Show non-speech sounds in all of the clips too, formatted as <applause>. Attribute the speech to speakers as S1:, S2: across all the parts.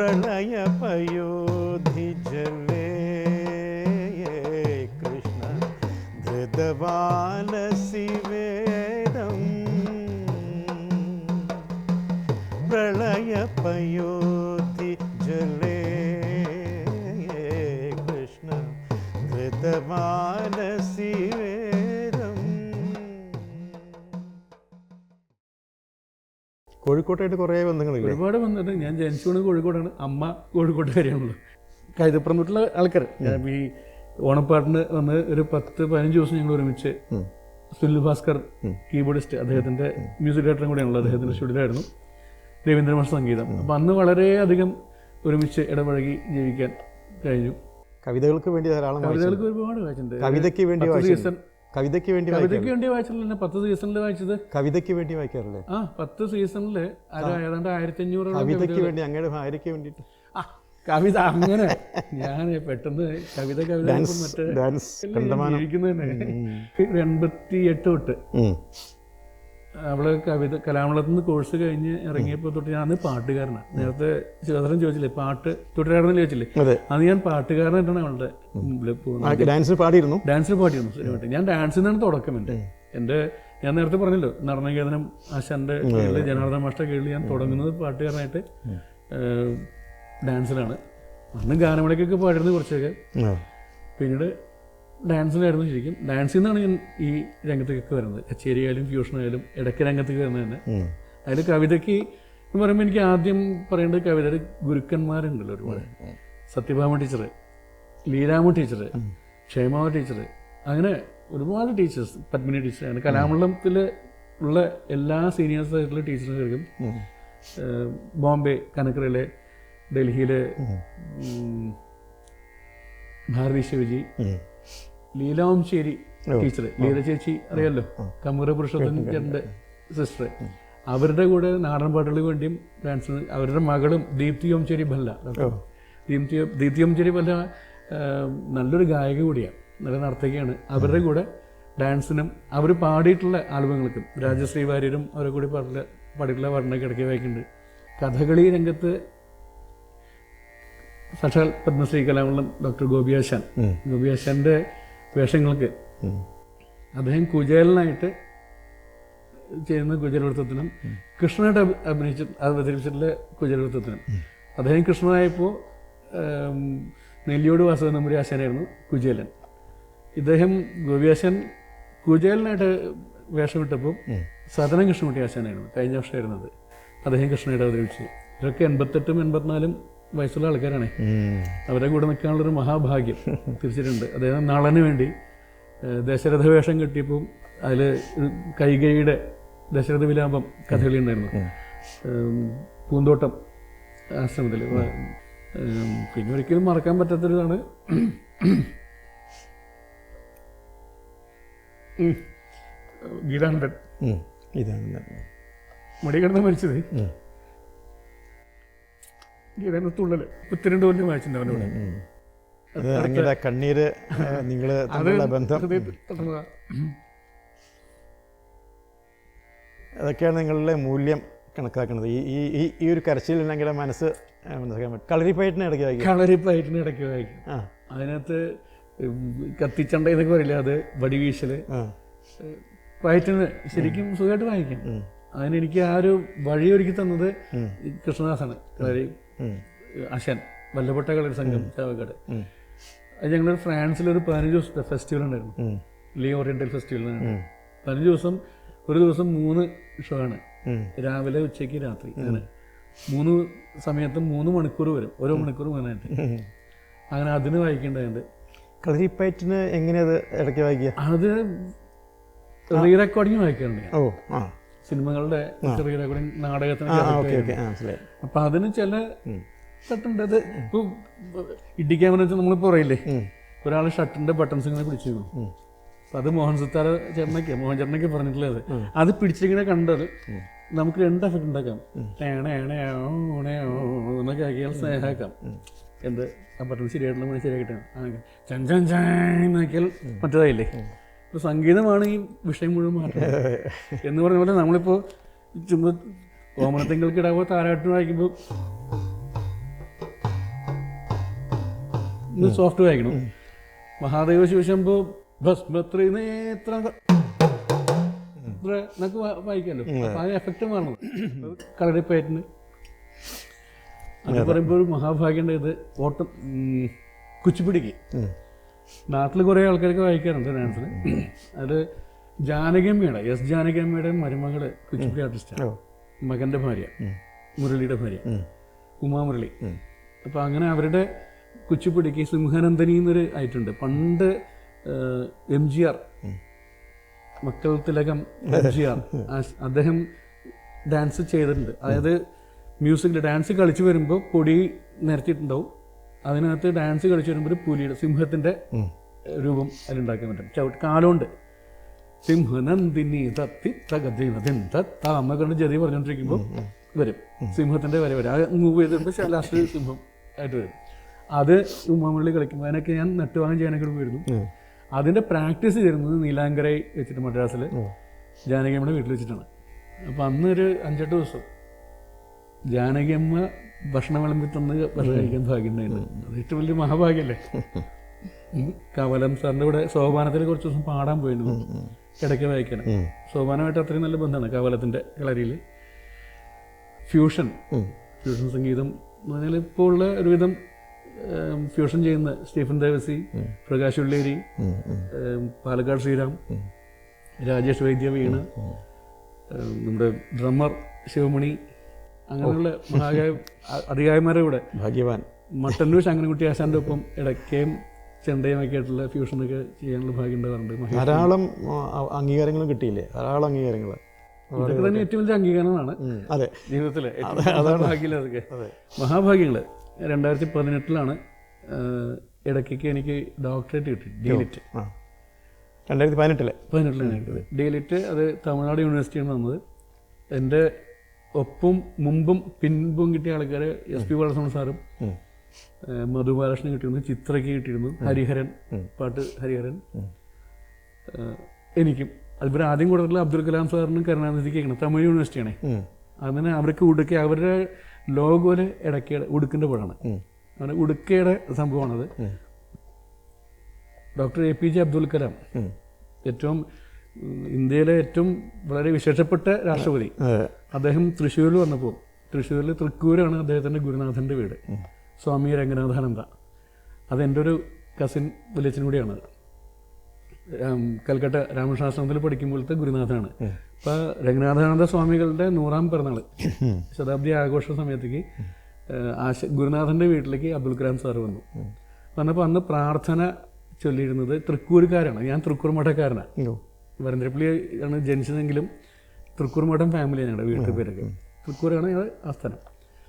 S1: णयपयो च कृष्ण धृतवान കോഴിക്കോട്ടായിട്ട് കുറേ ബന്ധങ്ങളില്ലേ
S2: ഒരുപാട് ബന്ധമുണ്ട്. ഞാൻ ജനിച്ചു വീണത് കോഴിക്കോടാണ്. അമ്മ കോഴിക്കോട്ടുകാരിയാണല്ലോ കൈതപ്പുറം തൊട്ടുള്ള ആൾക്കാർ ഞാൻ ഈ ഓണപ്പാട്ടിന് വന്ന് ഒരു പത്ത് പതിനഞ്ച് ദിവസം ഞങ്ങൾ ഒരുമിച്ച് സുനിൽ ഭാസ്കർ കീബോർഡിസ്റ്റ് അദ്ദേഹത്തിന്റെ മ്യൂസിക് ഡയറക്ടറും കൂടെയാണല്ലോ അദ്ദേഹത്തിന്റെ സ്റ്റുഡിയോയിലായിരുന്നു. രവീന്ദ്രമാഷ് സംഗീതം. അപ്പം അന്ന് വളരെയധികം ഒരുമിച്ച് ഇടപഴകി ജീവിക്കാൻ കഴിഞ്ഞു.
S1: കവിതകൾക്ക് വേണ്ടി ധാരാളം
S2: കവിതകൾക്ക് ഒരുപാട് വായിച്ചിട്ടുണ്ട്.
S1: കവിതയ്ക്ക് വേണ്ടി
S2: സീസൺ
S1: കവിതയ്ക്ക് വേണ്ടി
S2: കവിതയ്ക്ക് വേണ്ടി വായിച്ചിട്ടില്ല പത്ത് സീസണിൽ വായിച്ചത്?
S1: കവിതയ്ക്ക് വേണ്ടി വായിക്കാറില്ലേ
S2: ആ പത്ത് സീസണിൽ ഏതാണ്ട് ആയിരത്തി അഞ്ഞൂറ്
S1: കവിതയ്ക്ക് വേണ്ടി അങ്ങയുടെ ഭാര്യയ്ക്ക് വേണ്ടിട്ട്
S2: ആ കവിത അങ്ങനെ. ഞാൻ പെട്ടെന്ന് കവിത കവിത മറ്റേ എൺപത്തി എട്ട് തൊട്ട്.
S1: ഉം.
S2: അവൾ കവിത കലാമളത്തിൽ നിന്ന് കോഴ്സ് കഴിഞ്ഞ് ഇറങ്ങിയപ്പോൾ തൊട്ട് ഞാൻ അന്ന് പാട്ടുകാരനാണ് നേരത്തെ ശിവധരൻ ചോദിച്ചില്ലേ? പാട്ട് തുടരാണെന്ന് ചോദിച്ചില്ലേ?
S1: അതെ.
S2: അത് ഞാൻ പാട്ടുകാരനായിട്ടാണ് അവളുടെ
S1: ഡാൻസിന് പാടിയിരുന്നു?
S2: ഡാൻസിൽ പാടിയിരുന്നു സ്ഥിരമായിട്ട് ഞാൻ ഡാൻസിൽ നിന്നാണ് തുടക്കം എന്റെ. എന്റെ ഞാൻ നേരത്തെ പറഞ്ഞല്ലോ നർമ്മഗേതനം ആശാന്റെ കീഴിൽ ജനാർദ്ദന മാഷ്ട കീഴിൽ ഞാൻ തുടങ്ങുന്നത് പാട്ടുകാരനായിട്ട് ഡാൻസിലാണ്. അന്ന് ഗാനമേളയ്ക്കൊക്കെ പാടിയിരുന്നു കുറച്ചൊക്കെ. പിന്നീട് ഡാൻസിലായിരുന്നു ശരിക്കും. ഡാൻസിൽ നിന്നാണ് ഞാൻ ഈ രംഗത്തേക്കൊക്കെ വരുന്നത്. കച്ചേരി ആയാലും ഫ്യൂഷൻ ആയാലും ഇടയ്ക്ക് രംഗത്തേക്ക് വരുന്നത് തന്നെ. അതിൽ കവിതയ്ക്ക് എന്ന് പറയുമ്പോൾ എനിക്ക് ആദ്യം പറയേണ്ടത് കവിതയുടെ ഗുരുക്കന്മാരുണ്ടല്ലോ ഒരുപാട്. Satyabhama teacher Leelama teacher ക്ഷേമാവ teacher അങ്ങനെ ഒരുപാട് ടീച്ചേഴ്സ് പത്മിനി ടീച്ചർ അങ്ങനെ കലാമണ്ഡലത്തിൽ ഉള്ള എല്ലാ സീനിയേഴ്സ് ആയിട്ടുള്ള ടീച്ചേഴ്സുകൾക്കും. ബോംബെ കനക്കറയിലെ ഡൽഹിയിലെ ഭാരതി ശിവജി. ലീലാംശേരി ടീച്ചർ ലീല ചേച്ചി അറിയാലോ? കമ്മൂര പുരുഷോത്തൻ സിസ്റ്റർ അവരുടെ കൂടെ നാടൻ പാട്ടുകൾക്ക് വേണ്ടിയും ഡാൻസ് അവരുടെ മകളും ദീപ്തി ഓംചേരി ഭല്ല ദീപ്തി ദീപ്തി ഓംചേരി ഭല്ല നല്ലൊരു ഗായക കൂടിയാണ്. നല്ല നർത്തകിയാണ്. അവരുടെ കൂടെ ഡാൻസിനും അവർ പാടിയിട്ടുള്ള ആൽബങ്ങൾക്കും രാജശ്രീ വാര്യരും അവരെ കൂടി പാടില്ല പാടിയിട്ടുള്ള പാട്ടിനൊക്കെ ഇടയ്ക്ക് വായിക്കുന്നുണ്ട്. കഥകളി രംഗത്ത് സാക്ഷാൽ പത്മശ്രീ കലാമണ്ഡലം ഡോക്ടർ ഗോപിയാശാൻ.
S1: ഉം.
S2: വേഷങ്ങൾക്ക്. അദ്ദേഹം കുചേലനായിട്ട് ചെയ്യുന്ന കുചേലവൃത്തത്തിനും കൃഷ്ണനായിട്ട് അഭി- അഭിനയിച്ച അവതരിപ്പിച്ചിട്ടുള്ള കുചേലവൃത്തത്തിനും. അദ്ദേഹം കൃഷ്ണനായപ്പോൾ നെല്ലിയോട് വാസവൻ നമ്പൂരി ആശാനായിരുന്നു കുചേലൻ. ഇദ്ദേഹം ഗോപിയാശാൻ കുചേലനായിട്ട് വേഷമിട്ടപ്പോൾ സദനം കൃഷ്ണൻകുട്ടി ആശാനായിരുന്നു. കഴിഞ്ഞ വർഷമായിരുന്നത്. അദ്ദേഹം കൃഷ്ണനായിട്ട് അവതരിപ്പിച്ചു. ഇതൊക്കെ എൺപത്തെട്ടും എൺപത്തിനാലും വയസ്സുള്ള ആൾക്കാരാണ്.
S1: അവരുടെ
S2: അവരെ കൂടെ നിൽക്കാനുള്ളൊരു മഹാഭാഗ്യം. തിരിച്ചിട്ടുണ്ട് അതായത് നളന് വേണ്ടി ദശരഥ വേഷം കെട്ടിയപ്പോൾ അതിൽ കൈകൈയുടെ ദശരഥ വിലാപം കഥകളി ഉണ്ടായിരുന്നു പൂന്തോട്ടം ആശ്രമത്തിൽ പിന്നെ ഒരിക്കലും മറക്കാൻ പറ്റാത്തൊരിതാണ്. ഉം. ഗീതാനന്ദൻ. മടികടന്ന് മരിച്ചത്. ഗീതാനന്ദ തുള്ളൽ മുപ്പത്തിരണ്ട് കൊല്ലം വായിച്ചിട്ടുണ്ട് അവനോട്
S1: അങ്ങയുടെ കണ്ണീര് നിങ്ങൾ ബന്ധം. അതൊക്കെയാണ് നിങ്ങളുടെ മൂല്യം കണക്കാക്കുന്നത്. ഈ ഈ ഈ- ഒരു കരച്ചിൽ ഉണ്ടെങ്കിൽ മനസ്സ് മനസ്സിലാക്കാൻ പറ്റും. കളരിപ്പയറ്റിനെ ഇടയ്ക്ക് വായിക്കും.
S2: കളരിപ്പയറ്റിന് ഇടയ്ക്ക് വായിക്കും. അതിനകത്ത് കത്തിച്ചണ്ട എന്നൊക്കെ പറയില്ല അത്? വടിവീശൽ.
S1: ആ.
S2: പയറ്റിന് ശരിക്കും സുഖമായിട്ട് വായിക്കും. അതിനെനിക്ക് ആ ഒരു വഴി
S1: ഒരുക്കി
S2: തന്നത് കൃഷ്ണദാസാണ്. കളരി. അശൻ വല്ലപ്പെട്ട കളരി സംഘം ചാവക്കാട്. അത് ഞങ്ങളൊരു ഫ്രാൻസിലൊരു പതിനഞ്ച് ദിവസത്തെ ഫെസ്റ്റിവൽ ഉണ്ടായിരുന്നു. ലീ ഓറിയന്റൽ ഫെസ്റ്റിവൽ. പതിനഞ്ച് ദിവസം ഒരു ദിവസം മൂന്ന് ഷോ ആണ്. രാവിലെ ഉച്ചയ്ക്ക് രാത്രി അങ്ങനെ മൂന്ന് സമയത്ത് മൂന്ന് മണിക്കൂർ വരും. ഓരോ മണിക്കൂർ
S1: വേണമായിട്ട്.
S2: അങ്ങനെ അതിന് വായിക്കേണ്ടതുണ്ട്.
S1: കളരിപ്പയറ്റിന് എങ്ങനെയത് ഇടയ്ക്ക് വായിക്കുക?
S2: അത് റീ റെക്കോർഡിങ് വായിക്കാറുണ്ട്
S1: ഓ ആ.
S2: സിനിമകളുടെ ചെറിയ റെക്കോർഡിങ് നാടകത്തിന് അപ്പൊ അതിന് ചില
S1: ഉം.
S2: തട്ടുണ്ട് അത് ഇപ്പൊ ഇടിക്കാമെന്ന് വെച്ചാൽ നമ്മളിപ്പോ പറയില്ലേ. ഒരാൾ ഷർട്ടിന്റെ ബട്ടൺസ് ഇങ്ങനെ പിടിച്ചു
S1: ഉം.
S2: അപ്പൊ അത് മോഹൻ സിത്താര ചേട്ടനൊക്കെ മോഹൻ ചേട്ടനൊക്കെ പറഞ്ഞിട്ടുള്ളത് അത്. പിടിച്ചിങ്ങനെ കണ്ടത് നമുക്ക് രണ്ട് എഫക്ട് ഉണ്ടാക്കാം. ഏണ ഏണ ഓ, ഓണേ, എന്നൊക്കെ ആക്കിയാൽ സ്നേഹാക്കാം. എന്ത്? ആ ബട്ടൺ ശരിയായിട്ടുള്ള മണി ശരിയാക്കിട്ടാണ് ചൻ ചൻ ചാക്കിയാൽ മറ്റേതായില്ലേ? ഇപ്പൊ സംഗീതമാണ് ഈ വിഷയം മുഴുവൻ മാറ്റുന്നത് എന്ന് പറഞ്ഞ പോലെ നമ്മളിപ്പോ ചുമ്മാ ഓമനത്തെങ്കിൽക്കിടാവോ താരാട്ട് വായിക്കുമ്പോൾ സോഫ്റ്റ് വായിക്കണം. മഹാദേവ ശിവശംഭു ഭസ്മത്രി നേത്ര എന്നൊക്കെ വായിക്കാമല്ലോ ആ എഫക്റ്റ് മാറണം. കളരിപ്പയറ്റിന്. അത് പറയുമ്പോൾ ഒരു മഹാഭാഗ്യം ഇത്. ഓട്ടം കുച്ചിപ്പിടിക്ക്. നാട്ടിൽ കുറേ ആൾക്കാർക്ക് വായിക്കാറുണ്ട് ഡാൻസിൽ അത് ജാനകിയമ്മയുടെ എസ് ജാനകിയമ്മയുടെ മരുമകൾ കുച്ചിപ്പുടി ആർട്ടിസ്റ്റാണ് മകന്റെ ഭാര്യ മുരളിയുടെ ഭാര്യ. ഉമാമുരളി.
S1: ഉം.
S2: അപ്പൊ അങ്ങനെ അവരുടെ കുച്ചിപ്പുടിക്ക് സിംഹനന്ദനി എന്നൊരു ആയിട്ടുണ്ട്. പണ്ട് M G R Makkal Thilakam M G R അദ്ദേഹം ഡാൻസ് ചെയ്തിട്ടുണ്ട്. അതായത് മ്യൂസിക്കിൽ ഡാൻസ് കളിച്ചു വരുമ്പോൾ പൊടി നിരത്തിയിട്ടുണ്ടാവും. അതിനകത്ത് ഡാൻസ് കളിച്ചു വരുമ്പോൾ ഒരു പുലിയുടെ സിംഹത്തിന്റെ. രൂപം അതിലുണ്ടാക്കാൻ പറ്റും. ചവിട്ട് കാലുണ്ട്. സിംഹനന്ദിനി തത്തി തകതിനതിന്ത താമ കൊണ്ട് ജതി പറഞ്ഞുകൊണ്ടിരിക്കുമ്പോൾ വരും. സിംഹത്തിന്റെ വരെ വരും. ആ മൂവ് ചെയ്തിട്ട് ലാസ്റ്റ് സിംഹം ആയിട്ട് വരും. അത് ഉമ്മാമുള്ളി കളിക്കുമ്പോൾ അതിനൊക്കെ ഞാൻ നെട്ടുവാങ്ങാൻ ചെയ്യാനൊക്കെ വരുന്നു. അതിന്റെ പ്രാക്ടീസ് ചെയ്യുന്നത് നീലാങ്കരൈ വെച്ചിട്ട് മദ്രാസിൽ. ജാനകിയമ്മയുടെ വീട്ടിൽ വെച്ചിട്ടാണ്. അപ്പൊ അന്നൊരു അഞ്ചെട്ട് ദിവസം ജാനകിയമ്മ ഭക്ഷണം വിളമ്പി തന്ന് ഭക്ഷണം കഴിക്കാൻ ഭാഗ്യമുണ്ടായിരുന്നു അത് ഏറ്റവും വലിയ മഹാഭാഗ്യല്ലേ ഈ കവലം സാറിന്റെ കൂടെ സോപാനത്തിൽ കുറച്ച് ദിവസം പാടാൻ പോയിരുന്നു. ഇടയ്ക്ക് വായിക്കണം. സോപാനമായിട്ട് അത്രയും നല്ല ബന്ധമാണ് കവലത്തിന്റെ കളരിയിൽ ഫ്യൂഷൻ. ഫ്യൂഷൻ സംഗീതം എന്ന് പറഞ്ഞാൽ ഇപ്പോൾ ഉള്ള ഒരുവിധം ഫ്യൂഷൻ ചെയ്യുന്ന സ്റ്റീഫൻ ദേവസി പ്രകാശ് ഉള്ളേരി. പാലക്കാട് ശ്രീരാം രാജേഷ് വൈദ്യ വീണ നമ്മുടെ ഡ്രമ്മർ ശിവമണി അങ്ങനെയുള്ള മഹാകായ അധികായന്മാരുടെ കൂടെ.
S1: ഭാഗ്യവാൻ.
S2: മട്ടന്നൂർ ശങ്കരൻകുട്ടി ആശാന്റെ ഒപ്പം ഇടയ്ക്കയും ചെണ്ടയും ഒക്കെ ആയിട്ടുള്ള ഫ്യൂഷനൊക്കെ ചെയ്യാനുള്ള ഭാഗ്യം ഉണ്ടാകാറുണ്ട്
S1: ധാരാളം അംഗീകാരങ്ങളും കിട്ടിയില്ലേ? ധാരാളം അംഗീകാരങ്ങൾ
S2: ഇതൊക്കെ തന്നെ ഏറ്റവും വലിയ അംഗീകാരങ്ങളാണ്.
S1: അതെ.
S2: ജീവിതത്തിലെ അതാണ്. ഭാഗ്യം അതൊക്കെ.
S1: അതെ.
S2: മഹാഭാഗ്യങ്ങൾ രണ്ടായിരത്തി പതിനെട്ടിലാണ് ഇടയ്ക്കൊക്കെ എനിക്ക് ഡോക്ടറേറ്റ് കിട്ടി ഡിലിറ്റ്
S1: ആ. രണ്ടായിരത്തി പതിനെട്ടിലെ.
S2: പതിനെട്ടിലാണ് കിട്ടിയത്. ഡിലിറ്റ് അത് തമിഴ്നാട് യൂണിവേഴ്സിറ്റിയാണ് വന്നത് എന്റെ ഒപ്പം മുമ്പും പിൻപും കിട്ടിയ ആൾക്കാർ എസ് പി ബാലസ്വാമി സാറും മധുബാലകൃഷ്ണൻ മധു ബാലകൃഷ്ണൻ കിട്ടിയിരുന്നു ചിത്രയ്ക്ക് കിട്ടിയിരുന്നു ഹരിഹരൻ പാട്ട് ഹരിഹരൻ. എനിക്കും. അതിപ്പോ ആദ്യം കൂടുതലുള്ള അബ്ദുൽ കലാം സാറിനും കരുണാനിധിക്കാണ് തമിഴ് യൂണിവേഴ്സിറ്റിയാണ്. അങ്ങനെ അവർക്ക് ഉടുക്ക അവരുടെ ലോഗോൽ ഇടയ്ക്കയുടെ ഉടുക്കിന്റെ പഴമാണ്. അങ്ങനെ ഉടുക്കയുടെ സംഭവമാണത്. Doctor A P J Abdul
S1: Kalam.
S2: ഏറ്റവും ഇന്ത്യയിലെ ഏറ്റവും വളരെ വിശേഷപ്പെട്ട രാഷ്ട്രപതി. അദ്ദേഹം തൃശ്ശൂരിൽ വന്നപ്പോൾ തൃശ്ശൂരിൽ തൃക്കൂരാണ് അദ്ദേഹത്തിന്റെ ഗുരുനാഥന്റെ വീട്. സ്വാമി രംഗനാഥാനന്ദ. അതെന്റെ ഒരു കസിൻ വലിയച്ഛനും കൂടിയാണ്. കൽക്കട്ട രാമകൃഷ്ണാശ്രമത്തിൽ പഠിക്കുമ്പോഴത്തെ ഗുരുനാഥനാണ്. അപ്പോൾ രംഗനാഥാനന്ദ സ്വാമികളുടെ നൂറാം പിറന്നാൾ ശതാബ്ദി ആഘോഷ സമയത്തേക്ക് ആശ ഗുരുനാഥന്റെ വീട്ടിലേക്ക് അബ്ദുൽ കലാം സാറ് വന്നു. വന്നപ്പോൾ അന്ന് പ്രാർത്ഥന ചൊല്ലിയിരുന്നത് തൃക്കൂരുകാരാണ് ഞാൻ തൃക്കൂർ മഠക്കാരനാണ്. വരന്തരപ്പള്ളി ആണ് ജനിച്ചതെങ്കിലും തൃക്കൂർ മഠം ഫാമിലി ഞങ്ങളുടെ വീട്ടിൽ പേരൊക്കെ. തൃക്കൂരാണ് ഞങ്ങളുടെ ആസ്ഥാനം.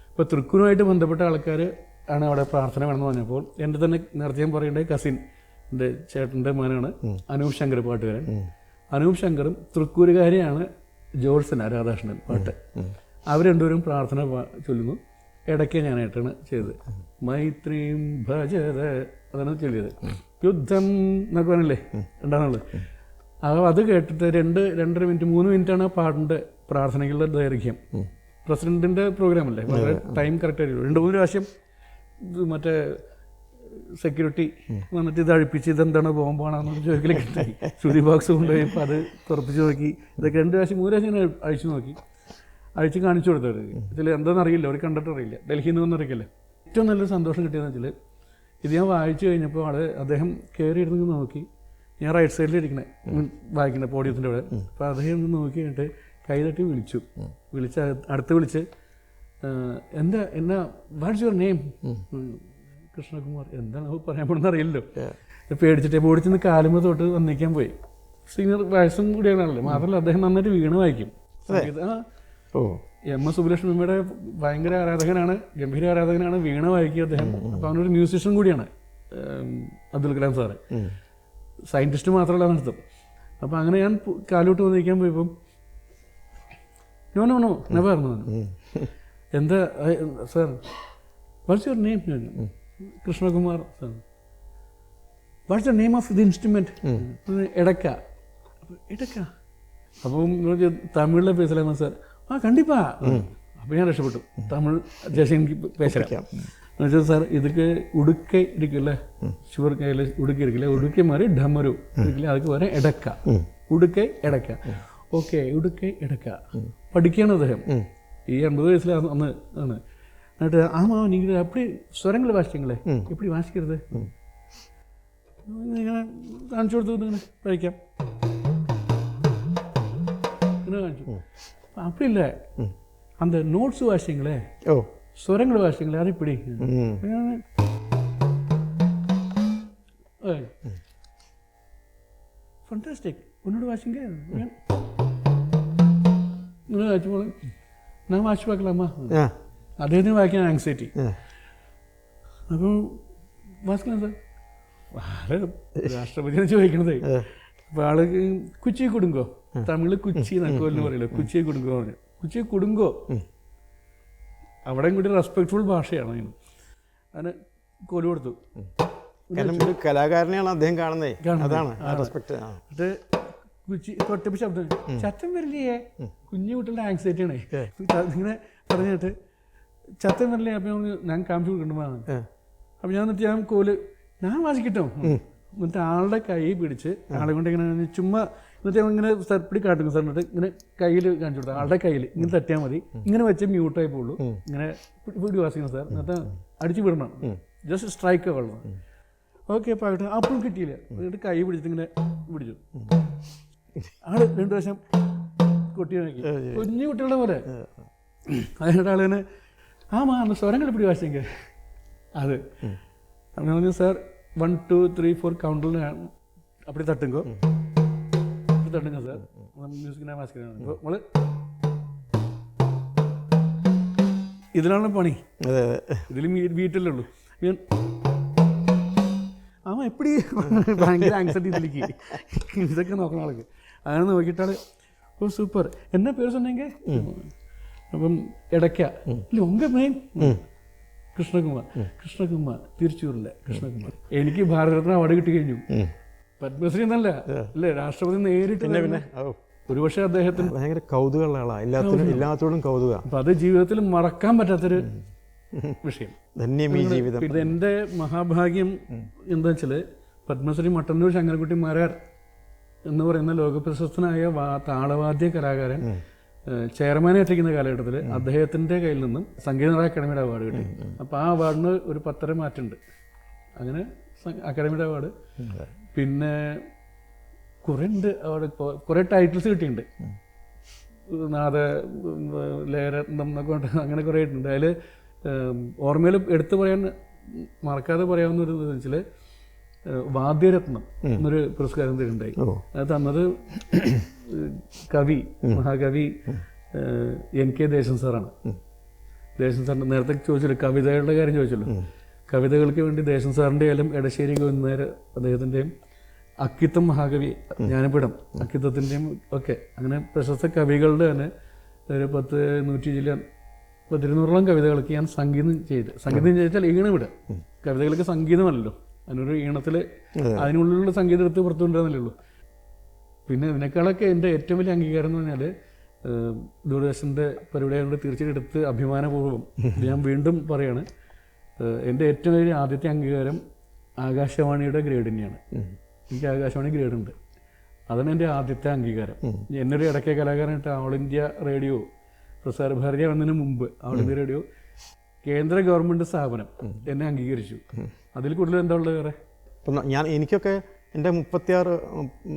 S2: അപ്പോൾ തൃക്കൂരുമായിട്ട് ബന്ധപ്പെട്ട ആൾക്കാർ ആണ് അവിടെ പ്രാർത്ഥന വേണമെന്ന് പറഞ്ഞപ്പോൾ എന്റെ തന്നെ നേരത്തെ ഞാൻ പറയേണ്ടത് കസിൻ എന്റെ ചേട്ടന്റെ മകനാണ് അനൂപ് ശങ്കർ പാട്ടുകാരൻ. അനൂപ് ശങ്കറും തൃക്കൂരുകാരിയാണ് ജോർസൻ രാധാകൃഷ്ണൻ പാട്ട്. അവർ രണ്ടുപേരും പ്രാർത്ഥന ചൊല്ലുന്നു. ഇടയ്ക്ക് ഞാനായിട്ടാണ് ചെയ്തത്. മൈത്രീം ഭജത അതാണ് ചൊല്ലിയത്. യുദ്ധം എന്നൊക്കെ പറഞ്ഞല്ലേ? ഉണ്ടാകുന്നുള്ളത് അപ്പോൾ അത് കേട്ടിട്ട് രണ്ട് രണ്ടര മിനിറ്റ് മൂന്ന് മിനിറ്റാണ് ആണ് പാടിന്റെ പ്രാർത്ഥനകളുടെ ദൈർഘ്യം. പ്രസിഡന്റിന്റെ പ്രോഗ്രാം അല്ലേ വളരെ ടൈം കറക്റ്റ് ആയിരിക്കും. രണ്ട് മൂന്ന് പ്രാവശ്യം ഇത് മറ്റേ സെക്യൂരിറ്റി വന്നിട്ട് ഇത് അഴിപ്പിച്ച് ഇതെന്താണ് ബോംബാണെന്ന് ചോദിക്കലൊക്കെ ഉണ്ടായി ശ്രുതി ബോക്സ് കൊണ്ടുപോയി അപ്പോൾ അത് തുറപ്പിച്ച് നോക്കി. ഇതൊക്കെ രണ്ട് പ്രാവശ്യം മൂന്ന് പ്രാവശ്യം ഞാൻ അഴിച്ചു നോക്കി. അഴിച്ച് കാണിച്ചു കൊടുത്തവർ ഇതിൽ എന്താണെന്ന് അറിയില്ല. അവർ കണ്ടിട്ട് അറിയില്ല. ഡൽഹിയിൽ നിന്ന് അറിയില്ല ഏറ്റവും നല്ലൊരു സന്തോഷം കിട്ടിയെന്ന് വെച്ചാൽ ഇത് ഞാൻ വായിച്ചു കഴിഞ്ഞപ്പോൾ ആൾ അദ്ദേഹം കയറി ഇരുന്ന് നോക്കി. ഞാൻ റൈറ്റ് സൈഡിൽ ഇരിക്കണേ. വായിക്കണേ പോഡിയത്തിന്റെ അവിടെ. അപ്പോൾ അദ്ദേഹം ഒന്ന് നോക്കി കഴിഞ്ഞിട്ട് കൈതട്ടി വിളിച്ചു. വിളിച്ച് അടുത്ത് വിളിച്ച് എന്താ എന്നാ വാട്ട്സ് യുവർ നെയിം കൃഷ്ണകുമാർ. എന്താണ് പറയാൻ പോണെന്ന് അറിയില്ലല്ലോ. പേടിച്ചിട്ട് ഓടിച്ചെന്ന് കാലുമ്പ് തൊട്ട് വന്നിക്കാൻ പോയി. സീനിയർ വയസ്സും കൂടിയാണല്ലോ. മാത്രമല്ല അദ്ദേഹം നന്നായിട്ട് വീണ് വായിക്കും.
S1: ഓ.
S2: എം എസ് സുബ്ബലക്ഷ്മിയുടെ ഭയങ്കര ആരാധകനാണ് ഗംഭീര ആരാധകനാണ് വീണ വായിക്കുക അദ്ദേഹം. അപ്പോൾ അവനൊരു മ്യൂസിഷ്യൻ കൂടിയാണ് അബ്ദുൽ കലാം സാറ്. സയന്റിസ്റ്റ് മാത്രമല്ല നടത്തും അപ്പോൾ അങ്ങനെ ഞാൻ കാലോട്ട് വന്നിരിക്കാൻ പോയപ്പം നോ നോ നോ ഞാൻ പറഞ്ഞു എന്താ sir what's your name Krishnakumar sir. What's the name of the instrument edakka edakka അപ്പം തമിഴിലെ പേസലാമ സാർ. ആ കണ്ടിപ്പാ. അപ്പം ഞാൻ രക്ഷപ്പെട്ടു. തമിഴ് ജയശങ്കി പേശലാം എന്നുവെച്ചാൽ സാർ ഇതൊക്കെ ഉടുക്ക ഇരിക്കല്ലേ ഷുഗർ കയ്യിൽ ഉടുക്കി ഇരിക്കില്ലേ? ഉടുക്കെ മാറി ഡമരു ഇരിക്കില്ലേ? അതൊക്കെ വരെ ഇടക്ക ഉടുക്ക ഇടക്ക ഓക്കെ ഉടുക്ക ഇടക്ക പഠിക്കുകയാണ് അദ്ദേഹം. ഈ എൺപത് വയസ്സിലെ അന്ന് ആണ്. എന്നിട്ട് ആ മാവൻ ഇങ്ങനെ അപ്പടി സ്വരങ്ങൾ വാശിക്കങ്ങളെ എപ്പടി വാശിക്കരുത്? ഇങ്ങനെ കാണിച്ചു കൊടുത്തു ഇങ്ങനെ കഴിക്കാം ഇങ്ങനെ കാണിച്ചു. அப்படி இல்லை அந்த நோட்ஸ் வாசிங்களே ஓ സ്വരങ്ങൾ വാശിക്കില്ല
S1: അതിപ്പിടി
S2: ഫണ്ടാസ്റ്റിക് ഒന്നോട് വാശിങ്ക നിങ്ങൾ വായിച്ചപ്പോൾ ഞാൻ വാശി
S1: വാക്കലമ്മ
S2: അദ്ദേഹത്തിന് വായിക്കാൻ ആങ്സൈറ്റി അപ്പോൾ വാസ്കലാം സാർ ആരെ രാഷ്ട്രപതിനെ ചോദിക്കണത്. അപ്പോൾ ആൾ കുച്ചി കുടുങ്കോ? തമിഴ് കുച്ചി നക്കോലിന് പറയല്ലോ? കുച്ചി കുടുങ്കോ പറഞ്ഞു. കുച്ചി കുടുങ്കോ? അവിടെയും കൂടി റെസ്പെക്ട്ഫുൾ ഭാഷയാണ് അതിന്. അതിന് കോൽ കൊടുത്തു.
S1: കാരണം ഒരു കലാകാരനെയാണ് അദ്ദേഹം കാണുന്നത്. അതാണ് റെസ്പെക്ട്
S2: കുച്ചി തൊട്ടപ്പ് ശബ്ദം ചത്തം വരില്ലേ? കുഞ്ഞു കുട്ടികളുടെ ആങ്സൈറ്റി ആണ്. ഇങ്ങനെ പറഞ്ഞിട്ട് ചത്തം വരില്ലേ? അപ്പം ഞാൻ കാമിച്ചു കൊടുക്കണ്ടുമാണ്
S1: അപ്പൊ
S2: അപ്പം ഞാൻ എന്നിട്ട് ഞാൻ കോൽ ഞാൻ വാശിക്കിട്ടോ? എന്നിട്ട് ആളുടെ കൈ പിടിച്ച് ആളെ കൊണ്ട് ഇങ്ങനെ ചുമ്മാ എന്നിട്ട് ഞാൻ ഇങ്ങനെ സർപ്പിടി കാട്ടുന്നു സാർ എന്നിട്ട് ഇങ്ങനെ കയ്യിൽ കാണിച്ചു കൊടുത്തു ആളുടെ കയ്യിൽ ഇങ്ങനെ തട്ടിയാൽ മതി ഇങ്ങനെ വെച്ച് മ്യൂട്ടായി പോകുള്ളൂ ഇങ്ങനെ പിടി വാസിക്കണം സാർ എന്നിട്ട് അടിച്ചു വിടണം ജസ്റ്റ് സ്ട്രൈക്ക് കൊള്ളണം ഓക്കെ പാകട്ടെ അപ്പോഴും കിട്ടിയില്ല എന്നിട്ട് കൈ പിടിച്ചിട്ട് ഇങ്ങനെ പിടിച്ചു ആള് രണ്ടു പ്രാവശ്യം കൊട്ടി നോക്കി കുഞ്ഞു കുട്ടികളുടെ പോലെ അതിനിടെ ആള് തന്നെ ആമാ അന്ന് സ്വരങ്ങൾ പിടി വാശിയെങ്കിൽ അത് അങ്ങനെ പറഞ്ഞു sir one two three four കൗണ്ടിൽ அப்படி தட்டுங்கோ കൊടുത്തിട്ടുണ്ട് സർ. മ്യൂസിക്കിന്റെ മാസ്കരാണ് ഇപ്പോൾ നമ്മൾ ഇതിലാണ് പണി.
S1: അതെ
S2: അതെ. വീട്ടിലേ ഉള്ളൂ. ആ എപ്പടി? ഭയങ്കര ആങ്സൈറ്റി ഇതിലേക്ക്. ഇതൊക്കെ നോക്കണ ആൾക്ക്. അങ്ങനെ നോക്കിയിട്ടാണ്. ഓ സൂപ്പർ എന്നാ പേര് സൊന്നെങ്കിൽ അപ്പം ഇടയ്ക്ക ഇല്ല മെയിൻ കൃഷ്ണകുമാർ. കൃഷ്ണകുമാർ. തിരിച്ചൂരില്ല കൃഷ്ണകുമാർ. എനിക്ക് ഭാരതരത്ന അവിടെ കിട്ടി കഴിഞ്ഞു. പത്മശ്രീ എന്നല്ല. അല്ലേ രാഷ്ട്രപതി നേരിട്ട്
S1: പിന്നെ പിന്നെ.
S2: ഒരുപക്ഷെ അദ്ദേഹത്തിന്
S1: ഭയങ്കര കൗതുകമുള്ള ആളാണ് എല്ലാത്തിനും എല്ലാത്തോടും കൗതുക
S2: അപ്പം അത് ജീവിതത്തിൽ മറക്കാൻ പറ്റാത്തൊരു വിഷയം.
S1: ധന്യം ഈ ജീവിതം.
S2: ഇത് എന്റെ മഹാഭാഗ്യം എന്താ വെച്ചാൽ പത്മശ്രീ മട്ടന്നൂർ ശങ്കരൻകുട്ടി മാരാർ എന്ന് പറയുന്ന ലോകപ്രശസ്തനായ വാ താളവാദ്യ കലാകാരൻ ചെയർമാനെ എത്തിക്കുന്ന കാലഘട്ടത്തിൽ അദ്ദേഹത്തിന്റെ കയ്യിൽ നിന്നും സംഗീത അക്കാഡമിയുടെ അവാർഡ് കിട്ടി. അപ്പോൾ ആ അവാർഡിന് ഒരു പത്തര മാറ്റുണ്ട് അങ്ങനെ അക്കാഡമിയുടെ അവാർഡ്. പിന്നെ കുറേ ഉണ്ട് അവിടെ കുറേ ടൈറ്റിൽസ് കിട്ടിയിട്ടുണ്ട് നാദ ലേരത്നം എന്നൊക്കെ അങ്ങനെ കുറേ ഉണ്ട് അതിൽ ഓർമ്മയിൽ എടുത്തു പറയാൻ മറക്കാതെ പറയാവുന്ന ഒരു ഇതെന്ന് വെച്ചാൽ വാദ്യരത്നം എന്നൊരു പുരസ്കാരം തരുന്നുണ്ടായി.
S1: ഓ.
S2: അത് തന്നത് കവി മഹാകവി എൻ കെ ദേശൻ സാറാണ്. ദേശൻ സാറിന് നേരത്തെ ചോദിച്ചല്ലോ കവിതകളുടെ കാര്യം ചോദിച്ചല്ലോ. കവിതകൾക്ക് വേണ്ടി ദേശൻ സാറിന്റെ ആയാലും എടശ്ശേരി ഗോവിന്ദനായർ അദ്ദേഹത്തിന്റെയും അക്കിത്തം മഹാകവി ജ്ഞാനപീഠം അക്കിത്തത്തിന്റെയും ഒക്കെ. അങ്ങനെ പ്രശസ്ത കവികളുടെ തന്നെ ഒരു പത്ത് നൂറ്റി ചില പത്തിരുന്നൂറോളം കവിതകൾക്ക് ഞാൻ സംഗീതം ചെയ്ത്. സംഗീതം ചെയ്താൽ ഈണമിട കവിതകൾക്ക് സംഗീതമല്ലല്ലോ. അതിനൊരു ഈണത്തിൽ അതിനുള്ളിലുള്ള സംഗീതം എടുത്ത് പുറത്തു ഉള്ളൂ. പിന്നെ ഇതിനേക്കാളൊക്കെ എന്റെ ഏറ്റവും വലിയ അംഗീകാരം എന്ന് പറഞ്ഞാൽ ദൂരദർശന്റെ പരിപാടി ആയതുകൊണ്ട് തീർച്ചയായിട്ടും എടുത്ത് അഭിമാനപൂർവം ഞാൻ വീണ്ടും പറയാണ്. എന്റെ ഏറ്റവും വലിയ ആദ്യത്തെ അംഗീകാരം ആകാശവാണിയുടെ ഗ്രേഡ് തന്നെയാണ്. എനിക്ക് ആകാശവാണി ഗ്രേഡ് ഉണ്ട്. അതാണ് എന്റെ ആദ്യത്തെ അംഗീകാരം. എന്നൊരു ഇടയ്ക്ക് കലാകാരനായിട്ട് All India Radio Prasar Bharati വന്നതിന് മുമ്പ് ഓൾ ഇന്ത്യ റേഡിയോ കേന്ദ്ര ഗവൺമെന്റ് സ്ഥാപനം എന്നെ അംഗീകരിച്ചു. അതിൽ കൂടുതൽ എന്താ ഉള്ളത് വേറെ?
S1: ഞാൻ എനിക്കൊക്കെ എന്റെ മുപ്പത്തിയാറ്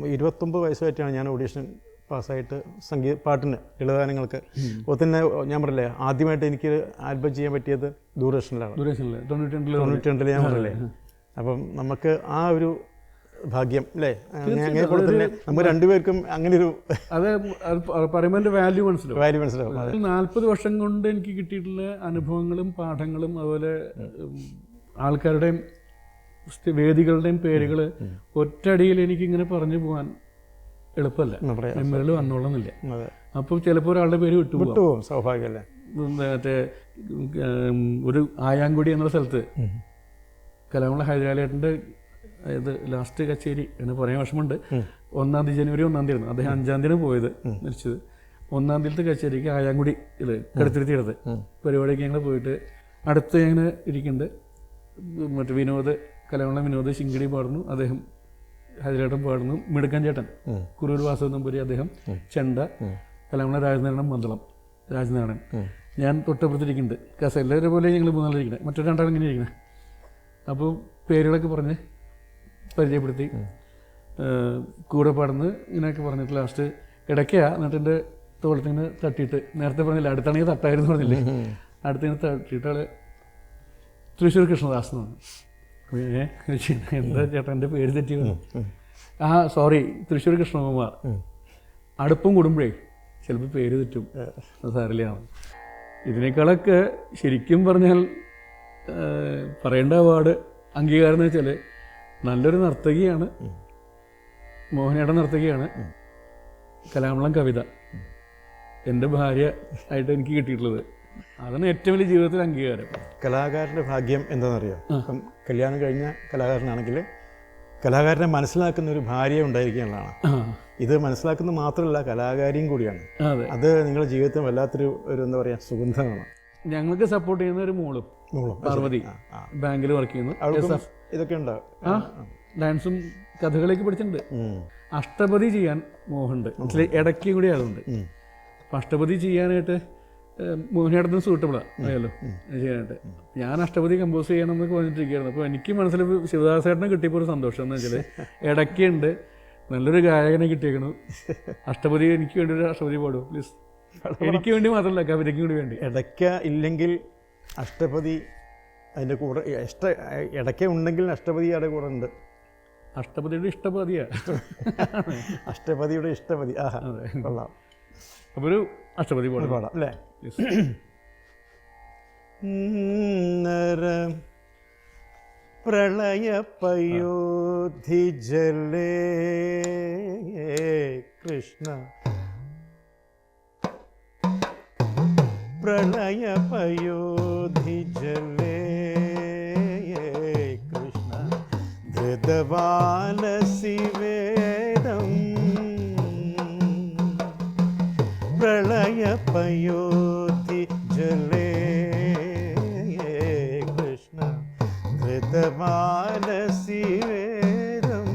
S1: ഇരുപത്തൊമ്പത് വയസ്സായിട്ടാണ് ഞാൻ ഓഡീഷൻ പാസ്സായിട്ട് സംഗീത പാട്ടിന് ലളിതഗാനങ്ങൾക്ക് അപ്പോൾ തന്നെ ഞാൻ പറയില്ലേ ആദ്യമായിട്ട് എനിക്ക് ആൽബം ചെയ്യാൻ പറ്റിയത് ദൂരദർശനിലാണ്.
S2: ദൂരദർശനിലെ തൊണ്ണൂറ്റി രണ്ടിൽ
S1: ഞാൻ പറയില്ലേ അപ്പം നമുക്ക് ആ ഒരു ഭാഗ്യം അല്ലേ? അങ്ങനെ നമ്മൾ രണ്ടുപേർക്കും അങ്ങനെ ഒരു
S2: അത് അത് പറയുമ്പോൾ എന്റെ വാല്യൂ മനസ്സിലാവും.
S1: വാല്യൂ മനസ്സിലാവും
S2: നാൽപ്പത് വർഷം കൊണ്ട് എനിക്ക് കിട്ടിയിട്ടുള്ള അനുഭവങ്ങളും പാഠങ്ങളും അതുപോലെ ആൾക്കാരുടെയും വേദികളുടെയും പേരുകൾ ഒറ്റടിയിൽ എനിക്കിങ്ങനെ പറഞ്ഞു പോകാൻ എളുപ്പമല്ല.
S1: എന്നാ
S2: മെമ്മറിയിൽ വന്നോളന്നില്ല. അപ്പോൾ ചിലപ്പോൾ ഒരാളുടെ പേര് വിട്ടുപോകും
S1: സ്വാഭാവികമല്ലേ
S2: മറ്റേ ഒരു ആയാങ്കുടി എന്നുള്ള സ്ഥലത്ത് കലാമള ഹൈദരാലേട്ടന്റെ ഇത് ലാസ്റ്റ് കച്ചേരി എന്ന് പറയാൻ വിഷമമുണ്ട്. ഒന്നാം തീയതി ജനുവരി ഒന്നാം തീയതി അദ്ദേഹം അഞ്ചാം തീയതി പോയത് മരിച്ചത്. ഒന്നാം തീയതി കച്ചേരിക്ക് ആയാങ്കുടി ഇത് കടുത്തിരുത്തിയെടുത്ത് പരിപാടിക്ക് ഞങ്ങൾ പോയിട്ട് അടുത്ത് ഞങ്ങൾ ഇരിക്കുന്നുണ്ട്. മറ്റേ വിനോദ് കലാമുള്ള വിനോദ് ശിങ്കിടി പാടുന്നു. അദ്ദേഹം ഹരിചേട്ടൻ പാടുന്നു. മിടുക്കൻ ചേട്ടൻ. കുറൂർ വാസവ നമ്പൂരി അദ്ദേഹം. ചെണ്ട. കലാമണ രാജനാരായണൻ മന്ദളം രാജനാരായണൻ. ഞാൻ തൊട്ടപ്പുറത്തിരിക്കുന്നുണ്ട്. കസേലരെ പോലെ ഞങ്ങൾ മൂന്നാളിരിക്കണേ മറ്റൊരു രണ്ടാളും ഇങ്ങനെ ഇരിക്കണേ. അപ്പോൾ പേരുകളൊക്കെ പറഞ്ഞ് പരിചയപ്പെടുത്തി. കൂടെ പാടുന്നത് ഇങ്ങനെയൊക്കെ പറഞ്ഞിട്ട് ലാസ്റ്റ് ഇടയ്ക്കാ എന്നിട്ട് എന്റെ തോളത്തിങ്ങനെ തട്ടിയിട്ട് നേരത്തെ പറഞ്ഞില്ല അടുത്താണെങ്കിൽ തട്ടായിരുന്നു പറഞ്ഞില്ലേ? അടുത്തിങ്ങനെ തട്ടിയിട്ട് ആൾ തൃശ്ശൂർ കൃഷ്ണദാസ് എന്ന് എന്താ ചേട്ടാ എന്റെ പേര് തെറ്റി വന്നു?" ആ സോറി തൃശ്ശൂർ കൃഷ്ണകുമാർ. അടുപ്പം കൂടുമ്പോഴേ ചിലപ്പോൾ പേര് തെറ്റും. അത് സാറില്ല ഇതിനേക്കാളൊക്കെ ശരിക്കും പറഞ്ഞാൽ പറയേണ്ട അവാർഡ് അംഗീകാരം എന്ന് വെച്ചാൽ നല്ലൊരു നർത്തകിയാണ്. മോഹനയുടെ നർത്തകിയാണ്. കലാമളം കവിത. എന്റെ ഭാര്യ ആയിട്ട് എനിക്ക് കിട്ടിയിട്ടുള്ളത്. അതാണ് ഏറ്റവും വലിയ ജീവിതത്തിൽ അംഗീകാരം.
S1: കലാകാരന്റെ ഭാഗ്യം എന്താണെന്നറിയോ? ഇപ്പം കല്യാണം കഴിഞ്ഞ കലാകാരനാണെങ്കിൽ കലാകാരനെ മനസ്സിലാക്കുന്ന ഒരു ഭാര്യ
S2: ആ.
S1: ഇത് മനസ്സിലാക്കുന്ന മാത്രമല്ല കലാകാരിയും കൂടിയാണ്.
S2: അതെ.
S1: നിങ്ങളുടെ ജീവിതത്തിൽ വല്ലാത്തൊരു ഒരു എന്താ പറയുക സുഗന്ധമാണ്.
S2: ഞങ്ങൾക്ക് സപ്പോർട്ട് ചെയ്യുന്ന ഒരു മോളും
S1: മോളും.
S2: പാർവതി. ബാങ്കിൽ വർക്ക് ചെയ്യുന്നു.
S1: ഇതൊക്കെ ഉണ്ടോ?
S2: ആ ഡാൻസും കഥകളിയൊക്കെ പഠിച്ചിട്ടുണ്ട്. അഷ്ടപതി ചെയ്യാൻ മോഹമുണ്ട് മനസ്സിലായി ഇടയ്ക്ക് കൂടി അതുണ്ട്. അപ്പം അഷ്ടപതി ചെയ്യാനായിട്ട് മോഹിനിയാട്ടത്തിന് സൂട്ടബിളാണ് അറിയാലോ? ചെയ്യാനായിട്ട്. ഞാൻ അഷ്ടപതി കമ്പോസ് ചെയ്യണം എന്നൊക്കെ പറഞ്ഞിട്ടിരിക്കുകയായിരുന്നു. അപ്പോൾ എനിക്ക് മനസ്സിൽ ശിവദാസേട്ടനെ കിട്ടിയപ്പോൾ ഒരു സന്തോഷം എന്ന് വെച്ചാൽ ഇടയ്ക്കുണ്ട്. നല്ലൊരു ഗായകനെ കിട്ടിയേക്കണു. അഷ്ടപതി എനിക്ക് വേണ്ടി ഒരു അഷ്ടപതി പാടും. പ്ലീസ്. എനിക്ക് വേണ്ടി മാത്രമല്ല കവിതയ്ക്ക് കൂടി വേണ്ടി.
S1: ഇടയ്ക്ക ഇല്ലെങ്കിൽ അഷ്ടപതി അതിന്റെ കൂടെ ഇഷ്ട ഇടയ്ക്ക ഉണ്ടെങ്കിൽ അഷ്ടപതിയുടെ കൂടെ ഉണ്ട്.
S2: അഷ്ടപതിയുടെ ഇഷ്ടപതിയാണ്
S1: അഷ്ടപതിയുടെ ഇഷ്ടപതി. ആഹാ
S2: അതെ.
S1: കൊള്ളാം.
S2: അപ്പോൾ ഒരു അഷ്ടപതി പോലെ
S1: പാടാം അല്ലേ? नर प्रलय पयोधि जले। कृष्ण। प्रलय पयोधि जले। कृष्ण। धृतवानसिवे प्रलय पयोति जले कृष्ण कृतमानसि वेदम्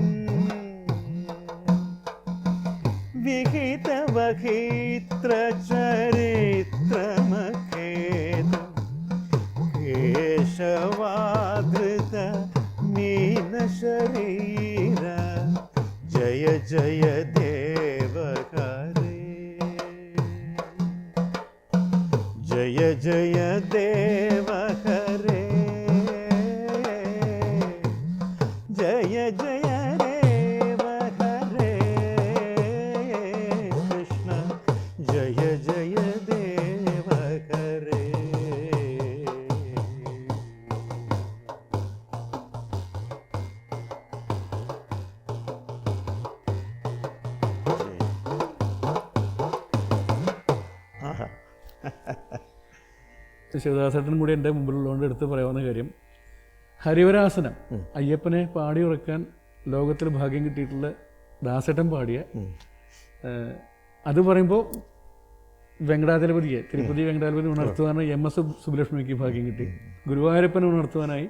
S1: विहितवहित्रचरित्रमखेत। केशवादृत मीनशरीर। जय जय देव। जय जय देव
S2: ശിവദാസേട്ടനും കൂടി എന്റെ മുമ്പിലുള്ളതുകൊണ്ട് എടുത്ത് പറയാവുന്ന കാര്യം. ഹരിവരാസനം അയ്യപ്പനെ പാടി ഉറക്കാൻ ലോകത്തിൽ ഭാഗ്യം കിട്ടിയിട്ടുള്ള ദാസേട്ടൻ പാടിയ അത് പറയുമ്പോൾ വെങ്കടാചലപതിയെ തിരുപ്പതി വെങ്കടാചലപതി ഉണർത്തുവാനായി എം എസ് സുബ്ലക്ഷ്മിക്ക് ഭാഗ്യം കിട്ടി. ഗുരുവായൂരപ്പനെ ഉണർത്തുവാനായി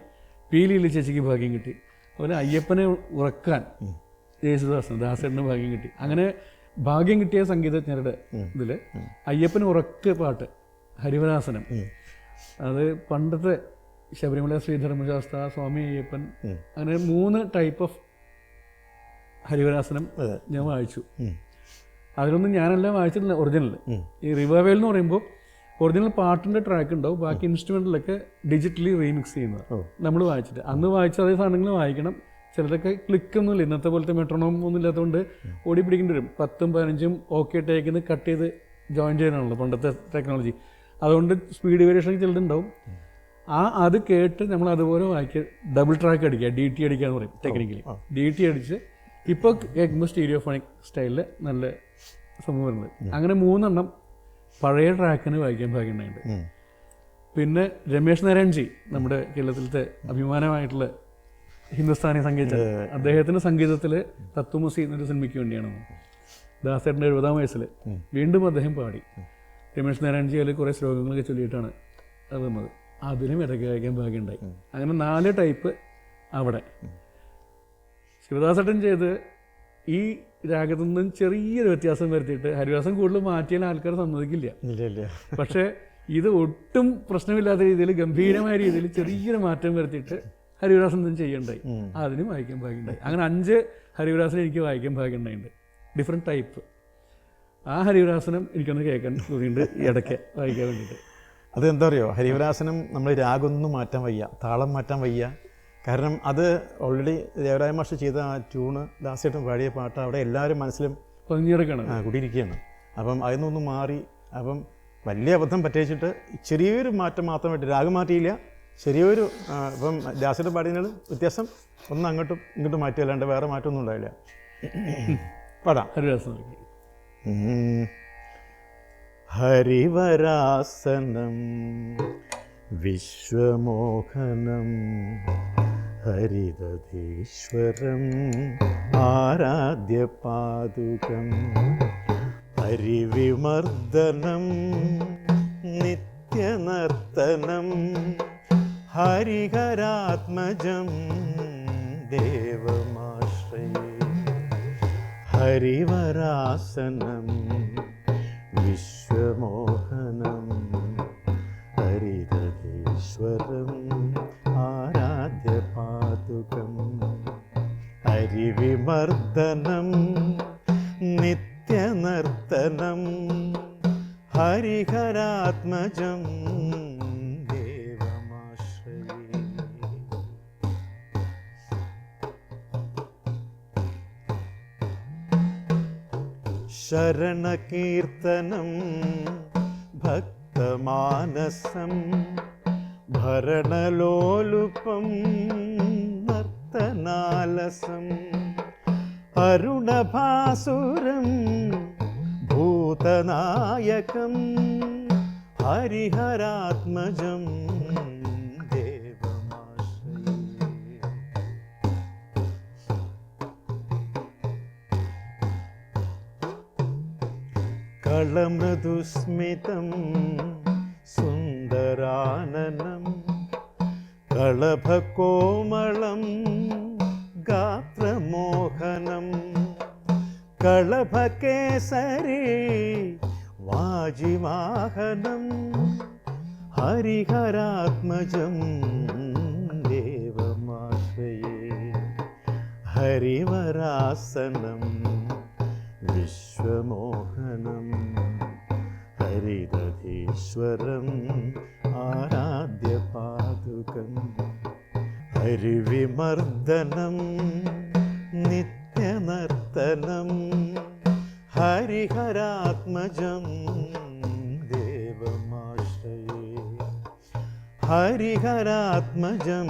S2: പി ലീലി ചേച്ചിക്ക് ഭാഗ്യം കിട്ടി. അതുപോലെ അയ്യപ്പനെ ഉറക്കാൻ യേശുദാസൻ ദാസേട്ടന് ഭാഗ്യം കിട്ടി. അങ്ങനെ ഭാഗ്യം കിട്ടിയ സംഗീതജ്ഞരുടെ ഇതിൽ അയ്യപ്പന് ഉറക്ക പാട്ട് ഹരിവരാസനം. അത് പണ്ടത്തെ ശബരിമല ശ്രീധർമ്മശാസ്ത്ര സ്വാമി അയ്യപ്പൻ അങ്ങനെ മൂന്ന് ടൈപ്പ് ഓഫ് ഹരിവരാസനം ഞാൻ വായിച്ചു. അതിലൊന്നും ഞാനല്ല വായിച്ചിട്ടില്ല ഒറിജിനൽ ഈ റിവൈവൽ എന്ന് പറയുമ്പോൾ ഒറിജിനൽ പാട്ടിന്റെ ട്രാക്ക് ഉണ്ടാവും ബാക്കി ഇൻസ്ട്രുമെന്റിലൊക്കെ ഡിജിറ്റലി റീമിക്സ് ചെയ്യുന്നത്. നമ്മൾ വായിച്ചിട്ട്. അന്ന് വായിച്ച അതേ സാധനങ്ങൾ വായിക്കണം. ചിലതൊക്കെ ക്ലിക്കൊന്നുമില്ല ഇന്നത്തെ പോലത്തെ മെട്രോണോം ഒന്നും ഇല്ലാത്തതുകൊണ്ട് ഓടി പിടിക്കേണ്ടി വരും. പത്തും പതിനഞ്ചും ഓക്കെ ടേക്കിന്ന് കട്ട് ചെയ്ത് ജോയിൻ ചെയ്യാനാണല്ലോ പണ്ടത്തെ ടെക്നോളജി അതുകൊണ്ട് സ്പീഡ് വേരിയേഷൻ ചിലതുണ്ടാവും. ആ അത് കേട്ട് നമ്മൾ അതുപോലെ വായിക്കുക ഡബിൾ ട്രാക്ക് അടിക്കുക ഡി ടി അടിക്കുക എന്ന് പറയും ടെക്നിക്കലി ഡി ടി അടിച്ച് ഇപ്പോൾ എഗ്മോ സ്റ്റീരിയോഫോണിക് സ്റ്റൈലിൽ നല്ല സംഭവം വരുന്നത് അങ്ങനെ മൂന്നെണ്ണം പഴയ ട്രാക്കിന് വായിക്കാൻ ഭാഗ്യമുണ്ടായിട്ടുണ്ട് പിന്നെ രമേശ് നാരായൺജി നമ്മുടെ കേരളത്തിലത്തെ അഭിമാനമായിട്ടുള്ള ഹിന്ദുസ്ഥാനി സംഗീത അദ്ദേഹത്തിന്റെ സംഗീതത്തിൽ തത്വമസി എന്നൊരു സിനിമയ്ക്ക് വേണ്ടിയാണ്. ദാസേട്ടന്റെ എഴുപതാം വയസ്സിൽ വീണ്ടും അദ്ദേഹം പാടി. രമേശ് നാരായണൻ അതിൽ കുറേ ശ്ലോകങ്ങളൊക്കെ ചൊല്ലിയിട്ടാണ് അത് വന്നത്. അതിനും ഇടയ്ക്ക് വായിക്കാൻ ഭാഗ്യമുണ്ടായി. അങ്ങനെ നാല് ടൈപ്പ് അവിടെ. ശിവദാസട്ടൻ ചെയ്ത് ഈ രാഗത്തു നിന്നും ചെറിയൊരു വ്യത്യാസം വരുത്തിയിട്ട് ഹരിവാസം കൂടുതൽ മാറ്റിയാൽ ആൾക്കാർ സമ്മതിക്കില്ല. പക്ഷേ ഇത് ഒട്ടും പ്രശ്നമില്ലാത്ത രീതിയിൽ ഗംഭീരമായ രീതിയിൽ ചെറിയൊരു മാറ്റം വരുത്തിയിട്ട് ഹരിവരാസൻ തന്നെ ചെയ്യണ്ടായി. അതിനും വായിക്കാൻ ഭാഗ്യമുണ്ടായി. അങ്ങനെ അഞ്ച് ഹരിവരാസനം എനിക്ക് വായിക്കാൻ ഭാഗ്യമുണ്ടായിട്ടുണ്ട്. ഡിഫറെന്റ് ടൈപ്പ് ആ ഹരിവരാസനം എനിക്കൊന്ന് കേൾക്കാൻ തോന്നിയിട്ടുണ്ട് ഇടയ്ക്ക് വായിക്കാൻ വേണ്ടിയിട്ട്.
S1: അത് എന്താ പറയുക ഹരിവരാസനം നമ്മൾ രാഗമൊന്നും മാറ്റാൻ വയ്യ താളം മാറ്റാൻ വയ്യ. കാരണം അത് ഓൾറെഡി ദേവരായ മാഷ് ചെയ്ത ആ ട്യൂണ് ദാസേട്ടൻ പാടിയ പാട്ട് അവിടെ എല്ലാവരും മനസ്സിലും
S2: പതിഞ്ഞിടക്കാണ്.
S1: ആ, കൂടിയിരിക്കുകയാണ്. അപ്പം അതിൽ നിന്നൊന്ന് മാറി അപ്പം വലിയ അബദ്ധം പറ്റിച്ചിട്ട് ചെറിയൊരു മാറ്റം മാത്രമായിട്ട് രാഗം മാറ്റിയില്ല. ചെറിയൊരു ഇപ്പം ദാസേട്ടൻ പാടിയതിനാണ് വ്യത്യാസം ഒന്ന് അങ്ങോട്ടും ഇങ്ങോട്ടും മാറ്റിയല്ലാണ്ട് വേറെ മാറ്റമൊന്നും ഉണ്ടായില്ല. <coughs> പാടാം.
S2: ഹരിവരാസനം.
S1: ഹരിവരാസനം വിശ്വമോഹനം ഹരിതീശ്വരം ആരാധ്യപാദുകം ഹരിവിമർദ്ദനം നിത്യനർത്തനം ഹരിഹരാത്മജം ദേവമാശ്രയേ. ഹരിവരാസനം വിശ്വമോഹനം ഹരിതീശ്വരം ആരാധ്യപാതുകം ഹരിവിമർദ്ദനം നിത്യനർത്തനം ഹരിഹരാത്മജം ശരണകീർത്തനം ഭക്തമാനസം ഭരണലോലുപം നർത്തനാലസം അരുണഭാസുരം ഭൂതനായകം ഹരിഹരാത്മജം. കളമൃദുസ്മിതം സുന്ദരാനനം കളഭകോമളം ഗാത്രമോഹനം കളഭകേസരി വാജിവാഹനം ഹരിഹരാത്മജം ദേവമാശ്രയേ ഹരിവരാസനം. ഹരിതീശ്വരം ആരാധ്യപാദുകം ഹരിവിമർദ്ദനം നിത്യനർത്തനം ഹരിഹരാത്മജം ദേവമാശ്രയേ. ഹരിഹരാത്മജം